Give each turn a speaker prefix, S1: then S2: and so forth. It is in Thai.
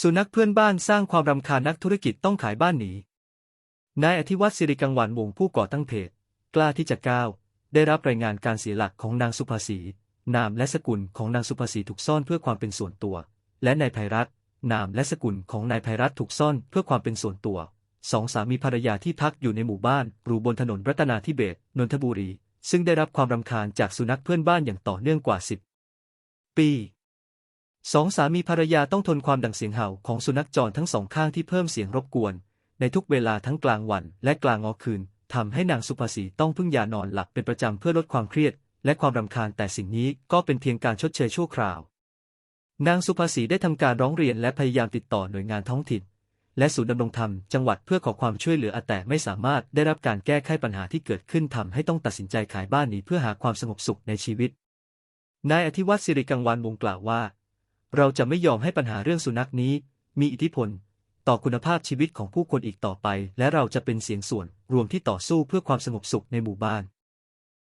S1: สุนัขเพื่อนบ้านสร้างความรำคาญนักธุรกิจต้องขายบ้านหนี นายอธิวัตรสิริกังวานวงผู้ก่อตั้งเพจ กล้าที่จะก้าว ได้รับรายงานการเสียหลักของนางสุภาษีนามและสกุลของนางสุภาษีถูกซ่อนเพื่อความเป็นส่วนตัว และนายภัยรัตนามและสกุลของนายภัยรัตถูกซ่อนเพื่อความเป็นส่วนตัว สองสามีภรรยาที่พักอยู่ในหมู่บ้านหรูบนถนนรัตนาธิเบศนนทบุรี ซึ่งได้รับความรำคาญจากสุนัขเพื่อนบ้านอย่างต่อเนื่องกว่า10ปี สองสามีภรรยาต้องทนความดังเสียงเห่าของสุนัขจรทั้งสองข้างที่เพิ่มเสียงรบกวน ในทุกเวลาทั้งกลางวันและกลางงอคืนทำให้นางสุภาษีต้องพึ่งยานอนหลับเป็นประจำเพื่อลดความเครียด และความรำคาญแต่สิ่งนี้ก็เป็นเพียงการชดเชยชั่วคราวนางสุภาษีได้ทำการร้องเรียนและพยายามติดต่อหน่วยงานท้องถิ่น และศูนย์ดำรงธรรมจังหวัดเพื่อขอความช่วยเหลือแต่ไม่สามารถได้รับการแก้ไขปัญหาที่เกิดขึ้นทำให้ต้องตัดสินใจขายบ้านหนีเพื่อหาความสงบสุขในชีวิตนายอธิวัตรสิริกังวานวงกล่าวว่า เราจะไม่ยอมให้ปัญหาเรื่องสุนัขนี้ มีอิทธิพล ต่อคุณภาพชีวิตของผู้คนอีกต่อไป และเราจะเป็นเสียงส่วนรวมที่ต่อสู้เพื่อความสงบสุขในหมู่บ้าน